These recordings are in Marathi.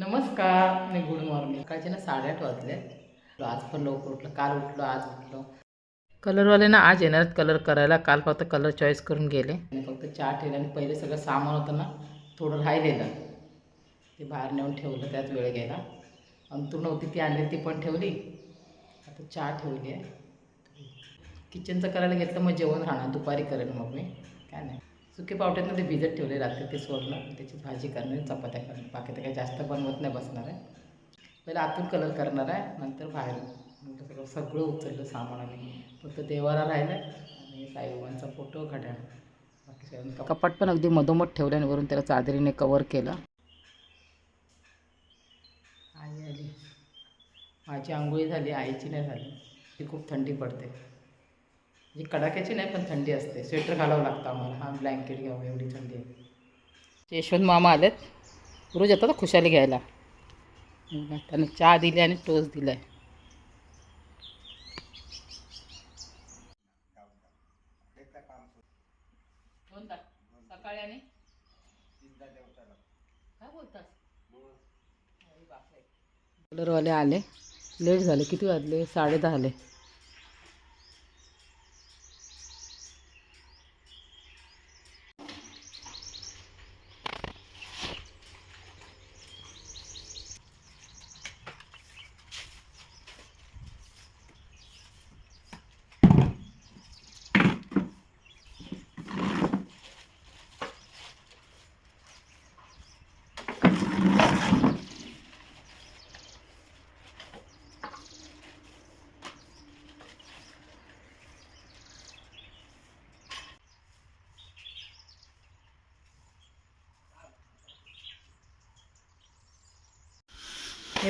नमस्कार आणि गुड मॉर्निंग. सकाळचे ना साडेआठ वाजले. आज पण लवकर उठलं काल उठलो आज उठलो. कलरवाले ना आज येणार कलर करायला. काल फक्त कलर चॉईस करून गेले. आणि फक्त चहा ठेवला आणि पहिले सगळं सामान होतं ना थोडं राहिलेलं. ते बाहेर नेऊन ठेवलं त्यात वेळ गेला. अंतूर नव्हती ती आणली ती पण ठेवली. आता चहा ठेवली आहे. किचनचं करायला घेतलं मग जेवण राहणार दुपारी करेल मग मी. काय नाही. सुके पावट्यात ते भिजत ठेवले रात्री ते सोडलं. त्याची भाजी करणार चपात्या करणार बाकी तर काही जास्त बनवत नाही बसणार आहे. पहिले आतून कलर करणार आहे नंतर बाहेर. सगळं सगळं उचललं सामान आणि फक्त देवारा राहिलं आणि साईबाबांचा फोटो घड्याळ बाकी कपाट पण अगदी मधोमध ठेवलं आणि वरून त्याला चादरीने कवर केलं. आई आली. माझी आंघोळी झाली आईची नाही झाली. ती खूप थंडी पडते. जी कडाक्याची नाही पण थंडी असते. स्वेटर घालावं लागतं आम्हाला. हा ब्लँकेट घ्यावं एवढी थंडी आहे. यशवंत मामा आलेत. रोज येतात ना खुशाली घ्यायला. त्याने चहा दिली आणि टोस दिलाय. सकाळी आणि? काय बोलतात? कलरवाले आले. लेट झाले. किती वाजले? साडे दहा आले.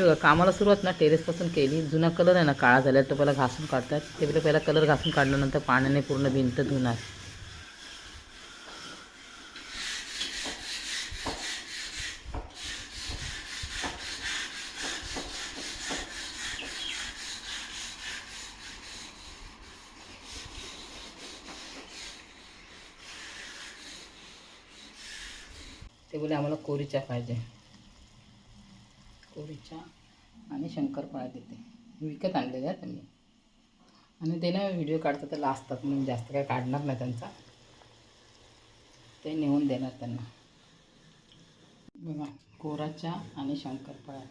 हे बघा कामाला सुरुवात ना टेरेसपासून केली. जुना कलर आहे ना काळा झाला तो पहिला घासून काढतात. ते पहिला पहिला कलर घासून काढल्यानंतर पाण्याने पूर्ण भिंत धुणार. ते बोले आम्हाला कोरीच्या पाहिजे. कोरीच्या आणि शंकरपाळ्या देते विकत आणलेले आहेत मी आणि ते ना व्हिडिओ काढतात तर लाजतात म्हणून जास्त काय काढणार नाही त्यांचा. ते नेऊन देणार त्यांना. बघा कोराच्या आणि शंकरपाळ्या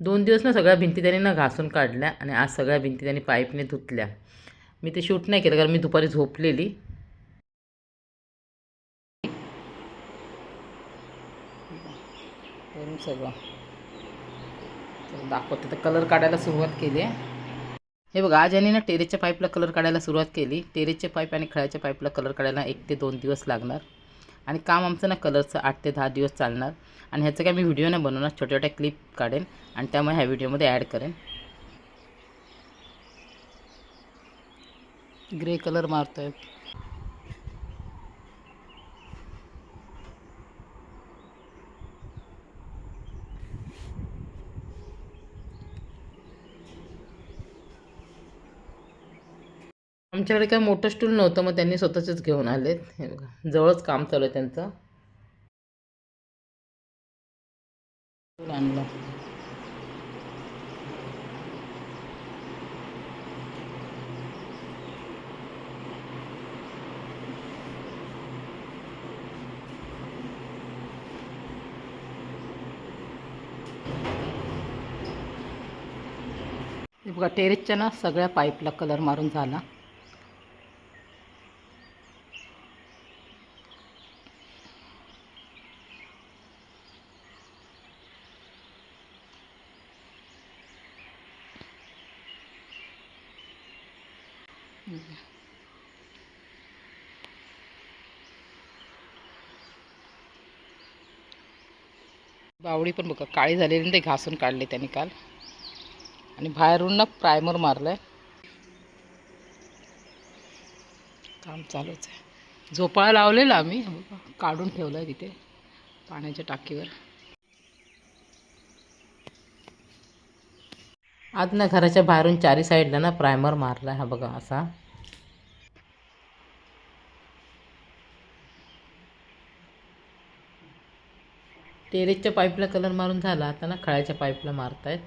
दोन दिवस ना सगळ्या भिंती त्यांनी ना घासून काढल्या आणि आज सगळ्या भिंती त्यांनी पाईपने धुतल्या. मी ते शूट नाही केलं कारण मी दुपारी झोपलेली. करून सगळं. तर दाखवते. तर कलर काढायला सुरुवात केली आहे. हे बघा आज यांनी ना टेरेसच्या पाईपला कलर काढायला सुरुवात केली. टेरेसच्या पाईप आणि खळ्याच्या पाईपला कलर काढायला एक ते दोन दिवस लागणार. आणि काम आमचं ना कलरचं आठ ते दहा दिवस चालणार. आणि ह्याचं काय मी व्हिडिओ नाही बनवणार छोट्या छोट्या क्लिप काढेन आणि त्यामुळे ह्या व्हिडिओमध्ये ॲड करेन. ग्रे कलर मारतोय. आमच्याकडे काय मोठं स्टूल नव्हतं मग त्यांनी स्वतःचेच घेऊन आलेत. हे बघा जवळच काम चालू आहे त्यांचं. आणलं. बघा टेरेसच्या ना सगळ्या पाईपला कलर मारून झाला. बावळी पण बघा काळी झालेली ते घासून काढले त्यांनी काल. आणि बाहेरून ना प्रायमर मारलाय. काम चालूच आहे. झोपाळा लावलेला आम्ही काढून ठेवलं आहे तिथे पाण्याच्या टाकीवर. आज ना घराच्या बाहेरून चारी साईडला ना प्रायमर मारला हा बघा असा. टेरेसच्या पाईपला कलर मारून झाला आता ना खळ्याच्या पाईपला मारतायत.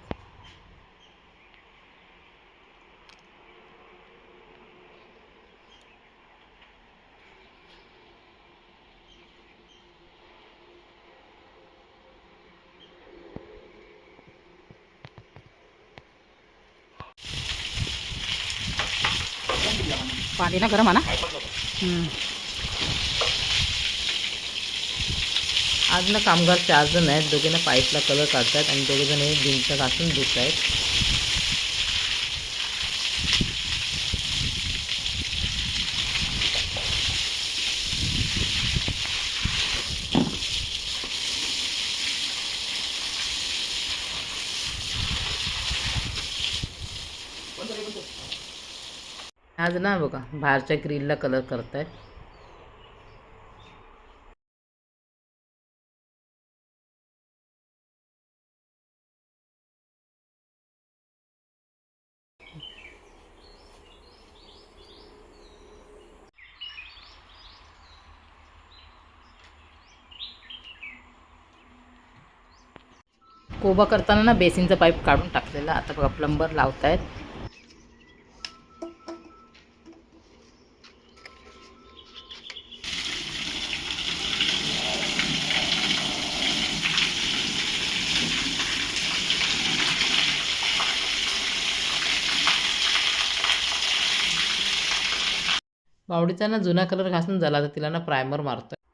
पाणी ना गरम आहे ना? आज ना कामगार चार जण आहेत. दोघे ना पाईपला कलर काढतात आणि दोघे जण हे भिंत घासून धुत आहेत आज ना बघा बाहेरच्या ग्रिलला कलर करतायत. कोबा करताना ना बेसिनचा पाईप काढून टाकलेला. आता बघा प्लंबर लावतायत. बावडीचा ना जुना कलर घासून झाला तर तिला ना प्रायमर मारतोय.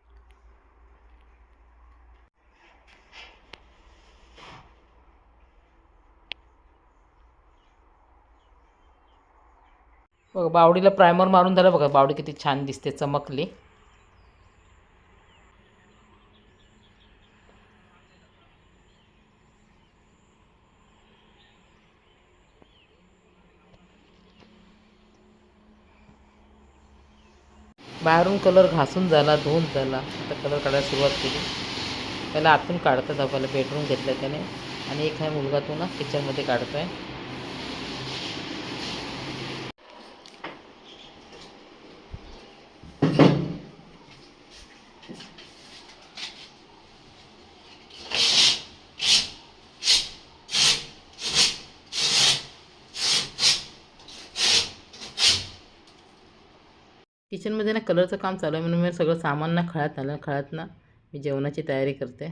बघा बावडीला प्रायमर मारून झालं बघा बावडी किती छान दिसते चमकली. बाहेरून कलर घासून झाला धुवून झाला. आता कलर काढायला सुरुवात केली. पहिला आतून काढतात आपल्याला बेडरूम घेतलं त्याने. आणि एक आहे मुलगा तो ना किचनमध्ये काढतोय. आहे ना कलरचं काम चालू आहे म्हणून मी सगळं सामान ना खळ्यात आलं खळ्यात ना मी जेवणाची तयारी करते.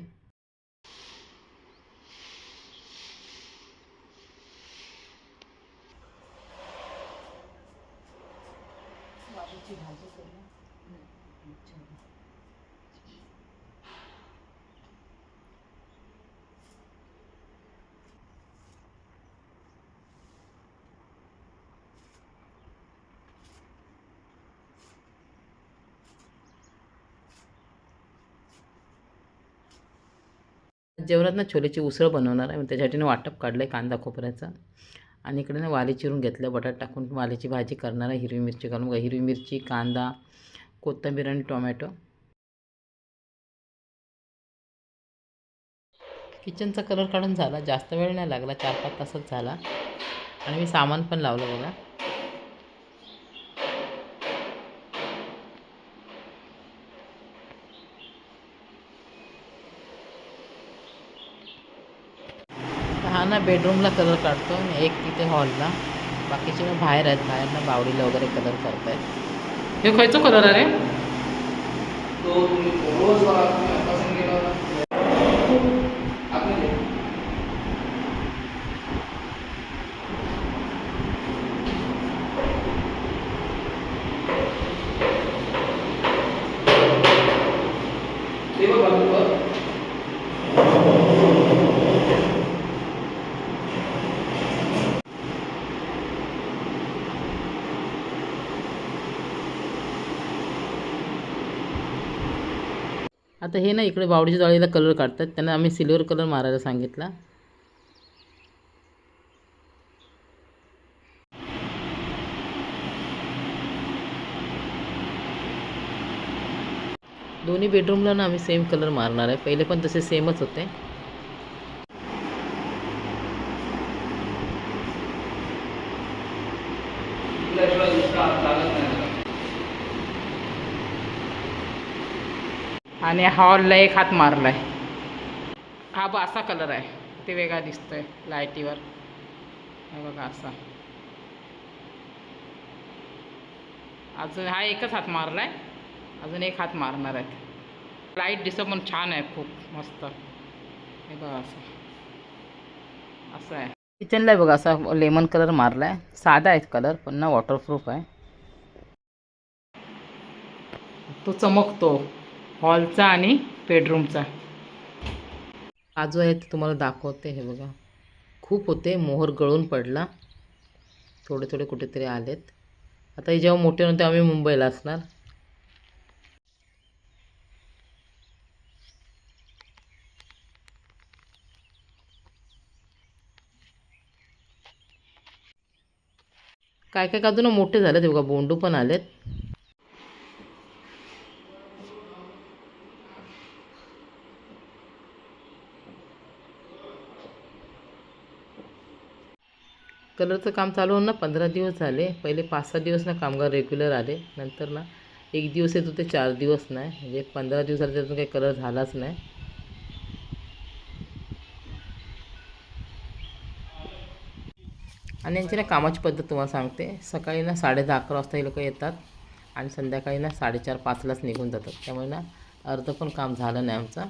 जेवणात ना छोलेची उसळ बनवणार आहे. मी त्याच्यासाठी ना वाटप काढलं आहे कांदा खोबऱ्याचा. आणि इकडे ना वाली चिरून घेतलं बटाट टाकून वालीची भाजी करणार आहे हिरवी मिरची घालून. हिरवी मिरची कांदा कोथिंबीर आणि टोमॅटो. किचनचा कलर काढून झाला. जास्त वेळ नाही लागला चार पाच तासच झाला. आणि मी सामान पण लावलं बघा. ना बेडरूमला कलर काढतो आणि एक तिथे हॉलला बाकीचे मग बाहेर आहेत बाहेर ना बावडीला वगैरे कलर करतायत. हे खयचो कलर आहे तो तुम्ही रोज बघा तुम्ही आतापासून गेला होता आतमध्ये ते बघ बाजूवर. आता हे ना इकडे बावडीच्या जाळीला कलर काढतात. त्यांना आम्ही सिल्वर कलर मारायला सांगितला. दोन्ही बेडरूमला ना आम्ही सेम कलर मारणार आहे. पहिले पण तसे सेमच होते तुल्याशिवाय दुसरा हात लागत नाही त्याला. आणि हॉलला एक हात मारला आहे हा बा असा कलर आहे. ते वेगळा दिसतोय लाईटीवर हे बघा असा. अजून हा एकच हात मारला आहे अजून एक हात मारणार आहेत लाइट दिसत पण छान आहे खूप. मस्त. हे बघा असं. असं आहे. किचनला बघा असा लेमन कलर मारला आहे साधा आहे कलर पण ना वॉटरप्रूफ आहे. तो चमकतो. हॉलचा आणि बेडरूमचा. बाजू आहे ते तुम्हाला दाखवते हे बघा. खूप होते मोहर गळून पडला. थोडे थोडे कुठेतरी आलेत. आता हे जेव्हा मोठे नव्हते आम्ही मुंबईला असणार. काय काय अजून मोठे झाले ते बघा बोंडू पण आलेत. कलरचं काम चालू होऊन ना पंधरा दिवस झाले. पहिले पाच सहा दिवस ना कामगार रेग्युलर आले. नंतर ना एक दिवस येत होते चार दिवस नाही. म्हणजे पंधरा दिवसाला त्यातून काही कलर झालाच नाही. आणि यांची ना कामाची पद्धत तुम्हाला सांगते. सकाळी ना साडे दहा अकरा वाजता हे लोक येतात आणि संध्याकाळी ना साडेचार पाचलाच निघून जातात. त्यामुळे ना अर्ध पण काम झालं नाही आमचं.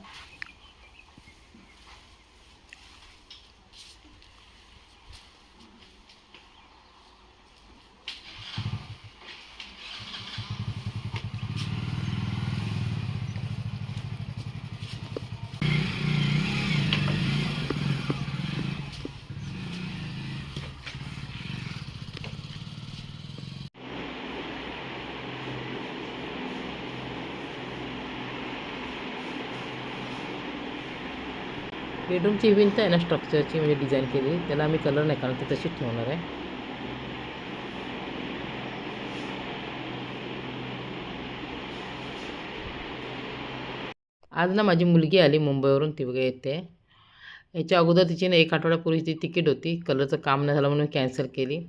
बेडरूमची भिंत आहे ना स्ट्रक्चरची म्हणजे डिझाईन केली त्याला आम्ही कलर नाही कारण ती तशीच ठेवणार आहे. आज ना माझी मुलगी आली मुंबईवरून ती बघा येते. याच्या अगोदर तिची ना एक आठवड्यापूर्वी ती तिकीट होती कलरचं काम नाही झालं म्हणून कॅन्सल केली.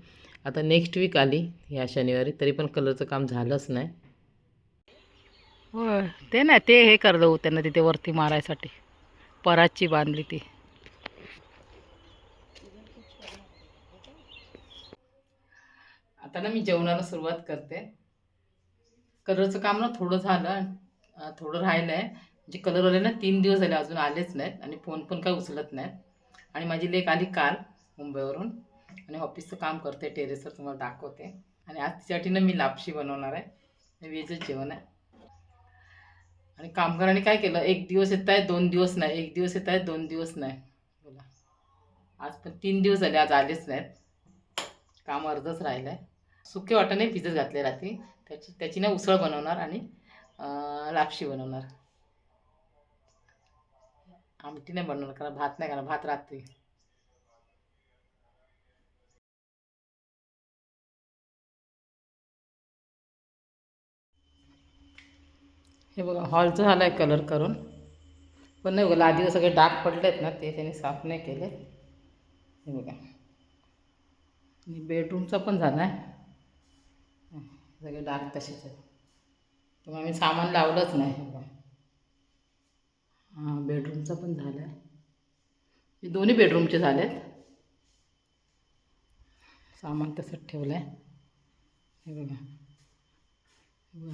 आता नेक्स्ट वीक आली ह्या शनिवारी तरी पण कलरचं काम झालंच नाही. होय ते ना ते हे करलं त्यांना तिथे वरती मारायसाठी. पराची बांधली ती. आता ना मी जेवणाला सुरुवात करते. कलरचं काम ना थोडं झालं थोडं राहिलं आहे म्हणजे कलरवाले ना तीन दिवस झाले अजून आलेच नाहीत आणि फोन पण काय उचलत नाहीत. आणि माझी लेक आली काल मुंबईवरून. आणि ऑफिसचं काम करते टेरेसवर तुम्हाला दाखवते. आणि आज तिच्यासाठी ना मी लापशी बनवणार आहे. वेजच जेवण आहे. आणि कामगारांनी काय केलं? एक दिवस येत आहे दोन दिवस नाही. एक दिवस येत आहे दोन दिवस नाही. बोला. आज पण तीन दिवस झाले आज आलेच नाहीत. काम अर्धच राहिलं आहे सुके वाटाणे भिजत घातले रात्री. त्याची त्याची ना उसळ बनवणार आणि लापशी बनवणार. आमटी नाही बनवणार कारण भात नाही करणार भात रात्री. हे बघा हॉलचं झालं आहे कलर करून. पण नाही बघा आधी सगळे डाग पडले आहेत ना ते त्याने साफ नाही केले. हे बघा. आणि बेडरूमचा पण झाला आहे. सगळे डाग तसेच आहेत. आम्ही सामान लावलंच नाही हे बघा. हां बेडरूमचा पण झाला आहे. हे दोन्ही बेडरूमचे झाले आहेत सामान तसंच ठेवलं आहे हे बघा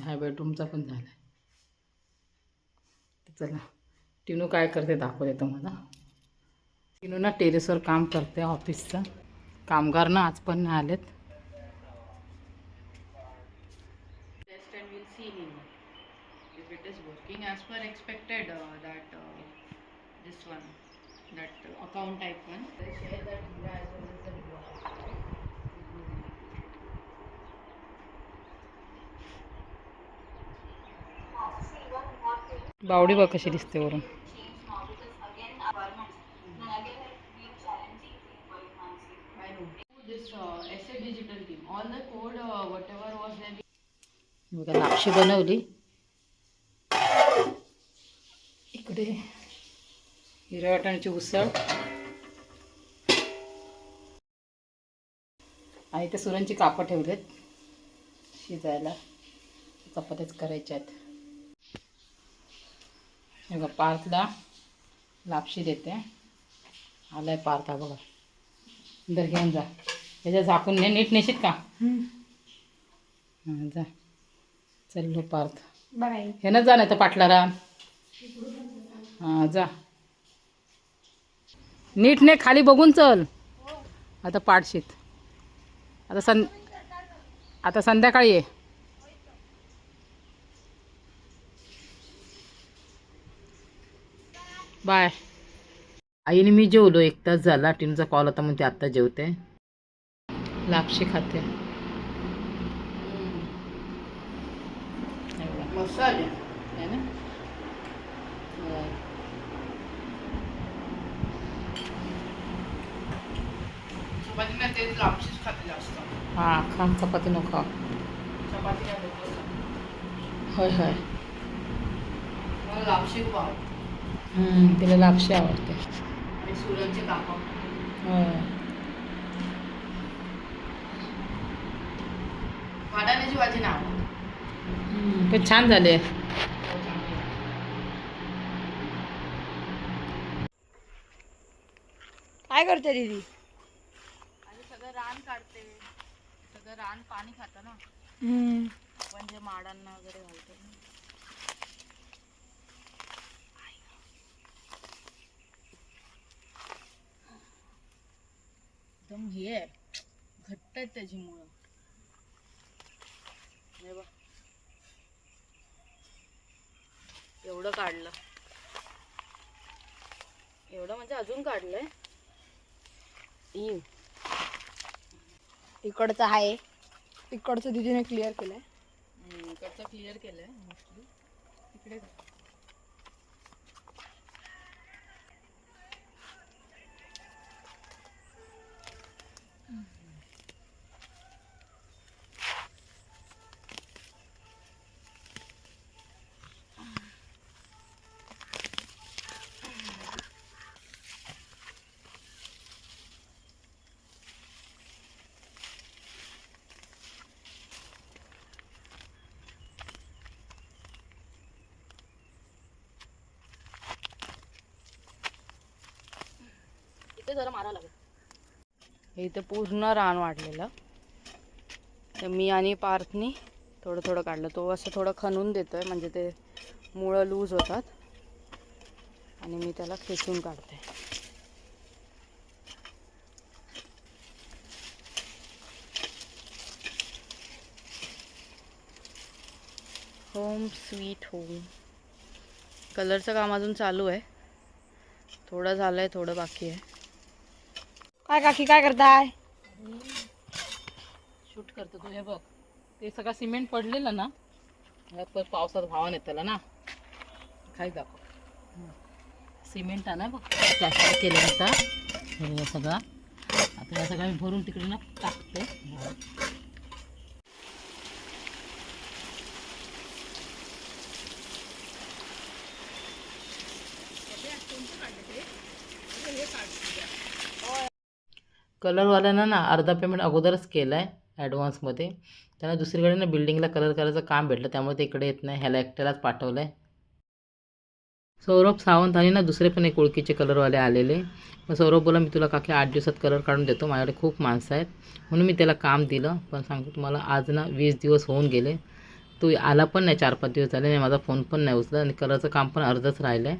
ह्या बेडरूमचा पण झाला आहे चला टिनू काय करते दाखवते तुम्हाला टिनू ना टेरेसवर काम करते ऑफिसचं कामगार ना आज पण नाही आलेत working as per expected uh, that uh, this one that uh, account type one बावडी बघ कशी दिसते वरून. बघा नापशी बनवली. इकडे हिरव्या वाटाण्याची उसळ. आणि ते सुरांची कापं ठेवलेत. शिजायला. चपात्याच करायच्या आहेत हे बघा पार्थला लापशी देते. आलाय पार्थ हा बघा. दर घेऊन जा. त्याच्या झाकून ने नीट नेशीत का? हां जा. चल पार्थ. हे ना जा नाही तर पाटला राम हां जा. नीट ने खाली बघून चल. आता पाडशीत. आता सं आता संध्याकाळी ये. बाय. आईने मी जेवलो एक तास झाला. टीनचा कॉल होता म्हणते आत्ता जेवते. लापशी खाते. हे बघा. मसाले. है ना? बरं. चपाती नाही ते लापशीच खाते जास्त. हा खा चपाती नको. होय होय. मला लापशी खूप आवडते. हम्म, तिला लापशी आवडते. पण छान झाले. काय करते दीदी? सगळं रान काढते. सगळं रान पाणी खातं ना. हम्म. आपण जे माडांना वगैरे घालतो. एकदम हे आहे. घट्ट आहेत त्याची मुळं. बघ. एवढं काढलं. एवढं म्हणजे अजून काढलंय. इकडचं आहे. इकडचं दीदीने क्लिअर केलंय. इकडचं क्लिअर केलंय मोस्टली इकडे जरा मारावं लागेल. इथे पूर्ण रान वाढलेलं. तर मी आणि पार्थनी थोडं थोडं काढलं. तो असं थोडं खणून देतोय म्हणजे ते मुळं लूज होतात. आणि मी त्याला खेचून काढते. Home sweet home. कलरचं काम अजून चालू आहे. थोडं झालं आहे थोडं बाकी आहे. काय काकी काय करताय? शूट करतो तू हे बघ. ते सगळं सिमेंट पडलेलं ना ह्यात पावसात भावान येतला ना. काय दाखव. सिमेंट आहे ना बघ. प्लास्टिक केलं आता. हे सगळं. आता या सगळं मी भरून तिकडे ना टाकते. कलरवाल्यांना ना अर्धा पेमेंट अगोदरच केलं आहे ॲडव्हान्समध्ये. त्यांना दुसरीकडे ना बिल्डिंगला कलर करायचं काम भेटलं त्यामुळे ते इकडे येत नाही. ह्याला एकट्यालाच पाठवलं आहे सौरभ सावंत आणि ना दुसरे पण एक ओळखीचे कलरवाले आलेले. मग सौरभ बोला मी तुला काकी आठ दिवसात कलर काढून देतो. माझ्याकडे खूप माणसं आहेत. म्हणून मी त्याला काम दिलं. पण सांगतो तुम्हाला आज ना वीस दिवस होऊन गेले. तो आला पण नाही चार पाच दिवस झाले नाही माझा फोन पण नाही उचला आणि कलरचं काम पण अर्धच राहिलं आहे